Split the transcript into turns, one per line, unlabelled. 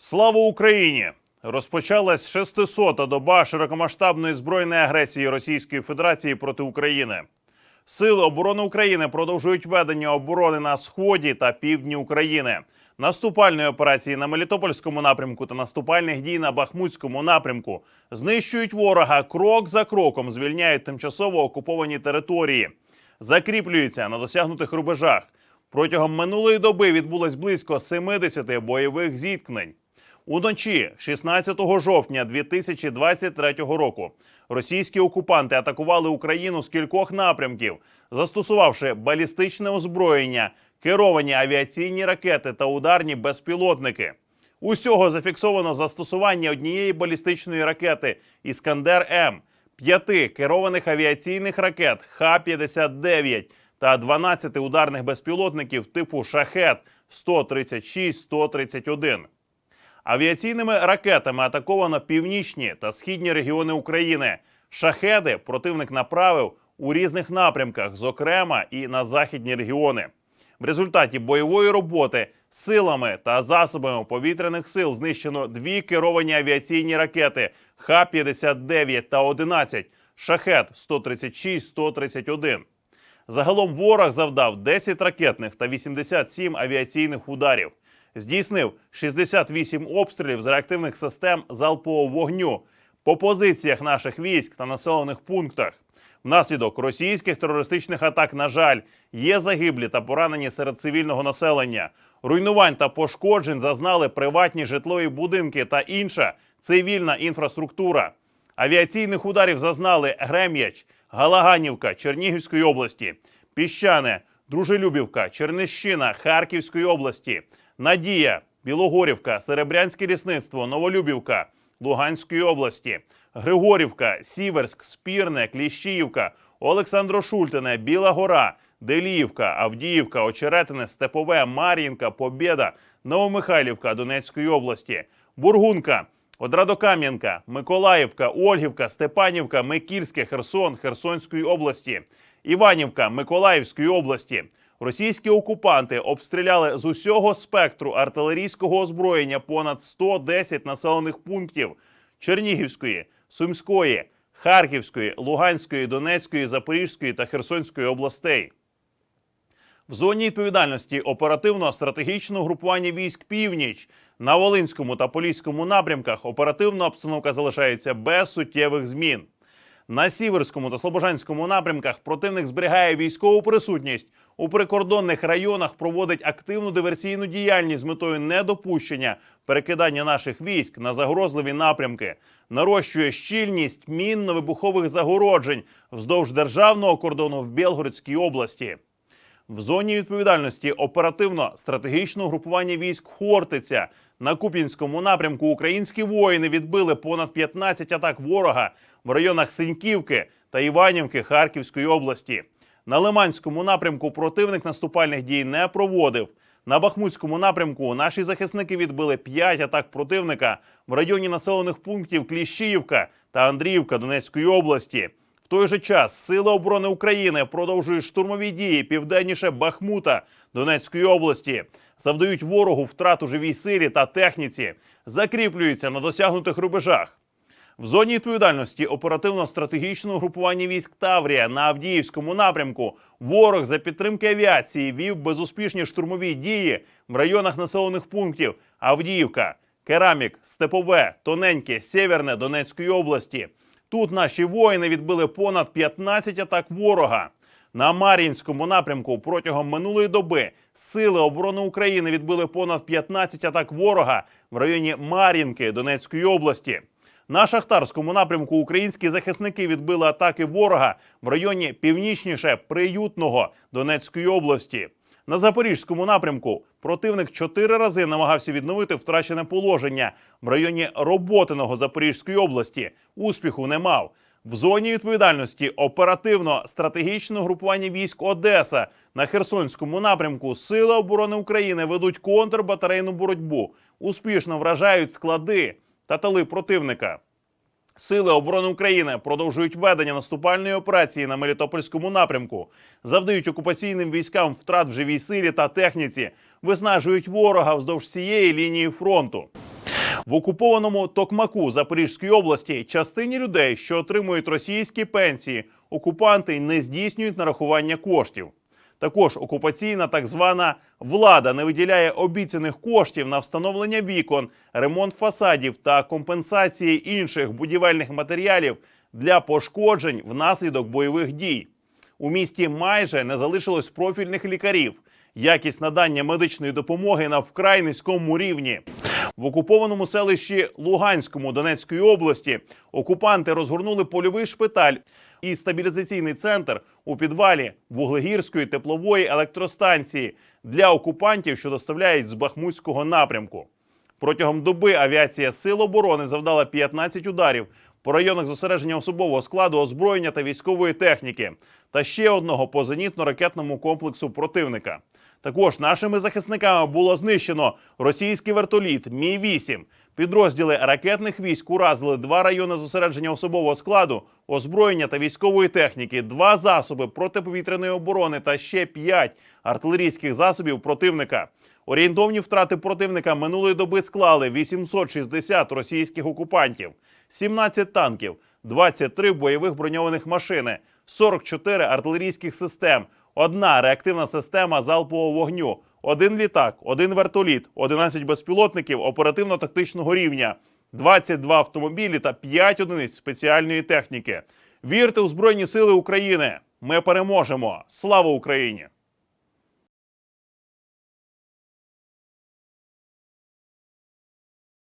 Слава Україні! Розпочалась 600-та доба широкомасштабної збройної агресії Російської Федерації проти України. Сили оборони України продовжують ведення оборони на сході та півдні України, наступальної операції на Мелітопольському напрямку та наступальних дій на Бахмутському напрямку. Знищують ворога крок за кроком, звільняють тимчасово окуповані території, закріплюються на досягнутих рубежах. Протягом минулої доби відбулось близько 70 бойових зіткнень. Уночі, 16 жовтня 2023 року, російські окупанти атакували Україну з кількох напрямків, застосувавши балістичне озброєння, керовані авіаційні ракети та ударні безпілотники. Усього зафіксовано застосування однієї балістичної ракети Іскандер М, п'яти керованих авіаційних ракет Х-59 та 12 ударних безпілотників типу Шахет 136-131. Авіаційними ракетами атаковано північні та східні регіони України. Шахеди противник направив у різних напрямках, зокрема і на західні регіони. В результаті бойової роботи силами та засобами повітряних сил знищено дві керовані авіаційні ракети Х-59 та 11, Шахет 136-131. Загалом ворог завдав 10 ракетних та 87 авіаційних ударів. Здійснив 68 обстрілів з реактивних систем залпового вогню по позиціях наших військ та населених пунктах. Внаслідок російських терористичних атак, на жаль, є загиблі та поранені серед цивільного населення. Руйнувань та пошкоджень зазнали приватні житлові будинки та інша цивільна інфраструктура. Авіаційних ударів зазнали Грем'яч, Галаганівка Чернігівської області, Піщане, Дружелюбівка, Чернищина Харківської області, Надія, Білогорівка, Серебрянське лісництво, Новолюбівка Луганської області, Григорівка, Сіверськ, Спірне, Кліщіївка, Олександро-Шультине, Біла Гора, Деліївка, Авдіївка, Очеретине, Степове, Мар'їнка, Побєда, Новомихайлівка Донецької області, Бургунка, Одрадокам'янка, Миколаївка, Ольгівка, Степанівка, Микільське, Херсон, Херсонської області, Іванівка, Миколаївської області. Російські окупанти обстріляли з усього спектру артилерійського озброєння понад 110 населених пунктів Чернігівської, Сумської, Харківської, Луганської, Донецької, Запорізької та Херсонської областей. В зоні відповідальності оперативно-стратегічного групування військ Північ на Волинському та Поліському напрямках оперативна обстановка залишається без суттєвих змін. На Сіверському та Слобожанському напрямках противник зберігає військову присутність у прикордонних районах, проводить активну диверсійну діяльність з метою недопущення перекидання наших військ на загрозливі напрямки, нарощує щільність мінно-вибухових загороджень вздовж державного кордону в Білгородській області. В зоні відповідальності оперативно-стратегічного групування військ Хортиця на Куп'янському напрямку українські воїни відбили понад 15 атак ворога в районах Синьківки та Іванівки Харківської області. На Лиманському напрямку противник наступальних дій не проводив. На Бахмутському напрямку наші захисники відбили 5 атак противника в районі населених пунктів Кліщіївка та Андріївка Донецької області. В той же час Сили оборони України продовжують штурмові дії південніше Бахмута Донецької області, завдають ворогу втрату живій силі та техніці, закріплюються на досягнутих рубежах. В зоні відповідальності оперативно-стратегічного групування військ Таврія на Авдіївському напрямку ворог за підтримки авіації вів безуспішні штурмові дії в районах населених пунктів Авдіївка, Керамік, Степове, Тоненьке, Сєверне Донецької області. Тут наші воїни відбили понад 15 атак ворога. На Мар'їнському напрямку протягом минулої доби Сили оборони України відбили понад 15 атак ворога в районі Мар'їнки Донецької області. На шахтарському напрямку українські захисники відбили атаки ворога в районі північніше Приютного Донецької області. На запорізькому напрямку противник чотири рази намагався відновити втрачене положення в районі Роботиного Запорізької області. Успіху не мав. В зоні відповідальності оперативно-стратегічного групування військ Одеса на Херсонському напрямку Сили оборони України ведуть контрбатарейну боротьбу, успішно вражають склади та тили противника. Сили оборони України продовжують ведення наступальної операції на Мелітопольському напрямку, завдають окупаційним військам втрат в живій силі та техніці, виснажують ворога вздовж цієї лінії фронту. В окупованому Токмаку Запорізької області частині людей, що отримують російські пенсії, окупанти не здійснюють нарахування коштів. Також окупаційна так звана влада не виділяє обіцяних коштів на встановлення вікон, ремонт фасадів та компенсації інших будівельних матеріалів для пошкоджень внаслідок бойових дій. У місті майже не залишилось профільних лікарів. Якість надання медичної допомоги на вкрай низькому рівні. В окупованому селищі Луганському Донецької області окупанти розгорнули польовий шпиталь і стабілізаційний центр у підвалі Вуглегірської теплової електростанції для окупантів, що доставляють з Бахмутського напрямку. Протягом доби авіація Сил оборони завдала 15 ударів по районах зосередження особового складу, озброєння та військової техніки, та ще одного по зенітно-ракетному комплексу противника. Також нашими захисниками було знищено російський вертоліт Мі 8 Підрозділи ракетних військ уразили два райони зосередження особового складу, озброєння та військової техніки, два засоби протиповітряної оборони та ще п'ять артилерійських засобів противника. Орієнтовні втрати противника минулої доби склали 860 російських окупантів, 17 танків, 23 бойових броньованих машини, 44 артилерійських систем, одна реактивна система залпового вогню, один літак, один вертоліт, 11 безпілотників оперативно-тактичного рівня, 22 автомобілі та 5 одиниць спеціальної техніки. Вірте у Збройні Сили України! Ми переможемо! Слава Україні!